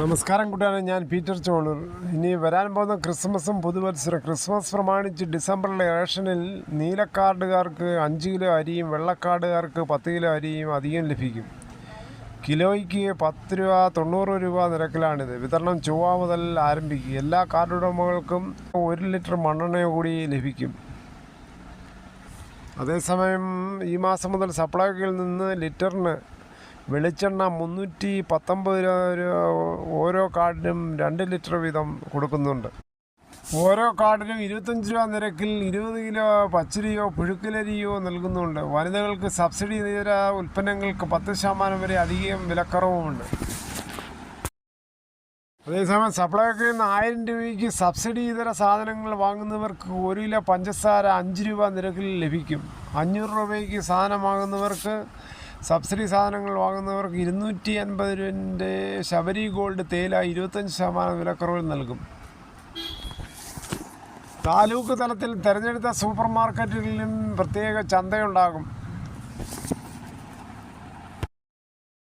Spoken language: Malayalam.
നമസ്കാരം കൂട്ടുകാരെ ഞാൻ പീറ്റർ ചോളൂർ. ഇനി വരാൻ പോകുന്ന ക്രിസ്മസും പുതുവത്സരം ക്രിസ്മസ് പ്രമാണിച്ച് ഡിസംബറിലെ റേഷനിൽ നീലക്കാർഡുകാർക്ക് അഞ്ച് കിലോ അരിയും വെള്ളക്കാർഡുകാർക്ക് പത്ത് കിലോ അരിയും അധികം ലഭിക്കും. കിലോയ്ക്ക് പത്ത് രൂപ തൊണ്ണൂറ് രൂപ നിരക്കിലാണിത്. വിതരണം ചൊവ്വ മുതൽ ആരംഭിക്കും. എല്ലാ കാർഡ് ഉടമകൾക്കും ഒരു ലിറ്റർ മണ്ണെണ്ണ കൂടി ലഭിക്കും. അതേസമയം ഈ മാസം മുതൽ സപ്ലൈക്കിൽ നിന്ന് ലിറ്ററിന് വെളിച്ചെണ്ണ മുന്നൂറ്റി പത്തൊമ്പത് രൂപ ഓരോ കാർഡിനും രണ്ട് ലിറ്റർ വീതം കൊടുക്കുന്നുണ്ട്. ഓരോ കാർഡിനും ഇരുപത്തഞ്ച് രൂപ നിരക്കിൽ ഇരുപത് കിലോ പച്ചരിയോ പുഴുക്കലരിയോ നൽകുന്നുണ്ട്. വനിതകൾക്ക് സബ്സിഡി ഇതര ഉൽപ്പന്നങ്ങൾക്ക് പത്ത് ശതമാനം വരെ അധികം വിലക്കുറവുമുണ്ട്. അതേസമയം സപ്ലൈക്ക് നിന്ന് ആയിരം രൂപയ്ക്ക് സബ്സിഡി ഇതര സാധനങ്ങൾ വാങ്ങുന്നവർക്ക് ഒരു കിലോ പഞ്ചസാര അഞ്ച് രൂപ നിരക്കിൽ ലഭിക്കും. അഞ്ഞൂറ് രൂപയ്ക്ക് സാധനം വാങ്ങുന്നവർക്ക് സബ്സിഡി സാധനങ്ങൾ വാങ്ങുന്നവർക്ക് ഇരുന്നൂറ്റി അൻപത് രൂപന്റെ ശബരി ഗോൾഡ് തേയില ഇരുപത്തഞ്ച് ശതമാനം വിലക്കുറവിൽ നൽകും. താലൂക്ക് തലത്തിൽ തിരഞ്ഞെടുത്ത സൂപ്പർ മാർക്കറ്റുകളിലും പ്രത്യേക ചന്തയുണ്ടാകും.